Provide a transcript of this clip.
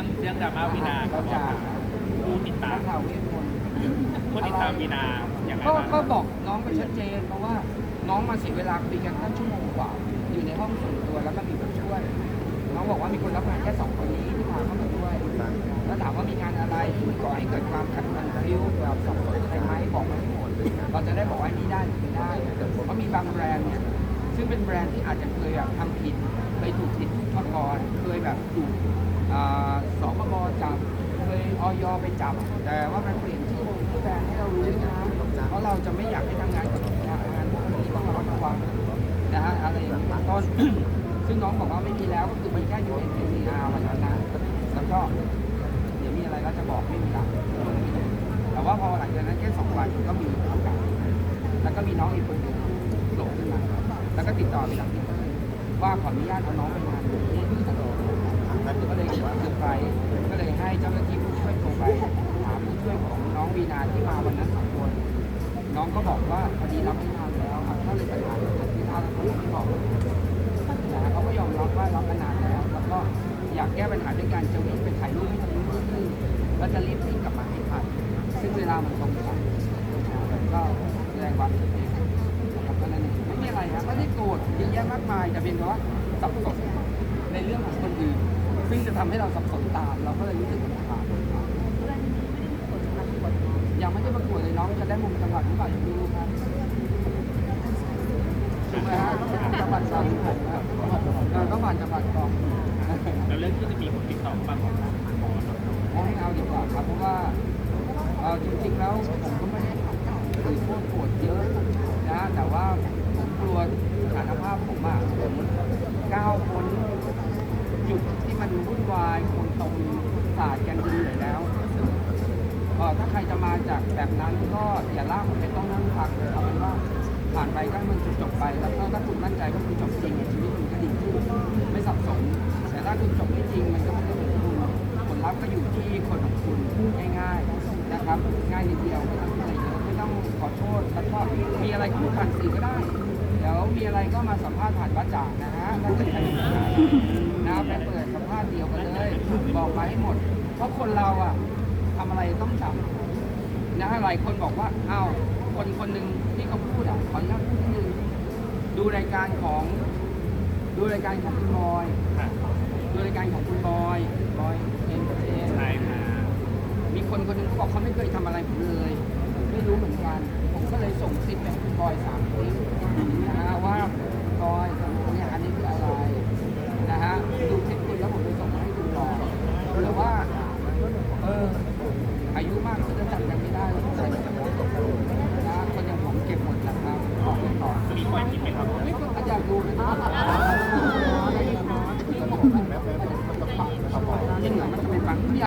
รื่องเรื่องดราม่าวีนาก็จะผู้ติดตามข่าวเวทมนต์ผู้ติดตามวีนาอย่างไรก็บ้างก็บอกน้องไปชัดเจนเพราะว่าน้องมาเสียเวลาคุยกันตั้งชั่วโมงกว่า อยู่ในห้องส่วนตัวแล้วก็มีคนช่วย น้องบอกว่ามีคนรับงานแค่สองคนนี้ที่พาเข้ามาด้วยแล้วถามว่ามีงานอะไรที่ก่อให้เกิดความขัดมันริ้วแบบสับสนอะไรไหมบอกมาให้หมดเราจะได้บอกว่าอันนี้ได้หรือไม่ได้เพราะมีบางแบรนด์เนี่ยซึ่งเป็นแบรนด์ที่อาจจะเคยแบบทำผิดเคยถูกผิดมาก่อนเคยแบบถูก สคบจับเคยออยไปจับ แต่ว่ามันเปลี่ยนชื่อแบรนด์ให้เรารู้นะเพราะเราจะไม่อยากให้ทำงานกับงานพวกนี้ต้องระมัดระวังนะฮะอะไรอย่างนี้เป็นต้นซึ่งน้องบอกว่าไม่มีแล้วก็คือมันแค่ U N N C R วันนั้นนะแล้วก็เดี๋ยวมีอะไรก็จะบอกไม่มีลักแต่ว่าพอหลังจากนั้นแค่สองวันก็มีโอกาสแล้วก็มีน้องอีกคนหนึ่งโผล่ขึ้นมาแล้วก็ติดต่อไปทางพี่เต้ว่าขออนุญาตเอาน้องไปงานนี้ที่ตล กก็เลยเซอร์ไพรส์ก็เลยให้เจ้าหน้าที่ผู้ช่วยโทรไปหาผู้ช่วยของน้องวีนาที่มาวันนั้นสองคนน้องก็บอกว่าพอดีรับไม่นานแล้วครับก็เลยปัญหาเกิดที่ท่าแล้วเขาบอกนะเขาก็ยอมรับว่ารับมานานแล้ว แล้วก็อยากแก้ปัญหาด้วยการจะวิ่งไปถ่ายรูปให้ทางนู้นที่นี่แล้วจะรีบวิ่งกลับมาให้ทันซึ่งเวลามันตรงกันนะก็แสดงความเสียใจนะครับก็นั่นเองไม่มีอะไรครับไม่ได้โกรธเยอะแยะมากมายแต่เพียงแต่ว่าสับสนในเรื่องของคนอื่น ซึ่งจะทำให้เราสับสนตาม เราก็เลยรู้สึกรำคาญยังไม่ได้ประกวดเลยน้องจะได้มุมจังหวัดหรือเปล่ายังไม่รู้ครับถูกไหมฮะจังหวัดก่อนครับเออต้องผ่านจังหวัดก่อนแล้วเรื่องที่จะมีคนติดต่อบ้างของหมอเอะไม่เอาดีกว่าครับเพราะว่าจริงๆแล้วผมก็ไม่ได้ถือโทษโกรธเยอะนะแต่ว่าผมกลัวสถานภาพผมอะผมก้าวพ้นจุดที่มันวุ่นวายคนตรงศาสตร์กันดีอยู่แล้วเอ่อ ถ้าใครจะมาจากแบบนั้นก็อย่าลากผมไปต้องนั่งฟังเอาเป็นว่าผ่านไปก็มันจบไป แล้วก็ถ้าคุณมั่นใจว่าคุณจบจริงชีวิตคุณก็ดีขึ้นไม่สับสนแต่ถ้าคุณจบไม่จริงมันก็ไม่ได้เป็นคุณผลลัพธ์ก็อยู่ที่คนของคุณง่ายๆนะครับ ง่ายนิดเดียวไม่ต้องคิดอะไรเยอะไม่ต้องขอโทษแล้วก็มีอะไรก็พูดผ่านสื่อก็ได้เดี๋ยวมีอะไรก็มาสัมภาษณ์ผ่านบ้าจ่านะฮะถ้าเกิดใครมีปัญหานะไปเปิดสัมภาษณ์เดียวกันเลย บอกมาให้หมด เพราะคนเราอะ ทำอะไรต้องจำนะฮะหลายคนบอกว่าอ้าวคนคนหนึ่งที่เขาพูดอะขออนุญาพูดนึงดูรายการของดูรายการของคุณบอยดูรายการของคุณบอยบอยเอ็นเอใช่ค่ะมีคนคนหนึ่งเขาบอกเขาไม่เคยทำอะไรผมเลย ไม่รู้เหมือนกัน ผมก็เลยส่งค 了。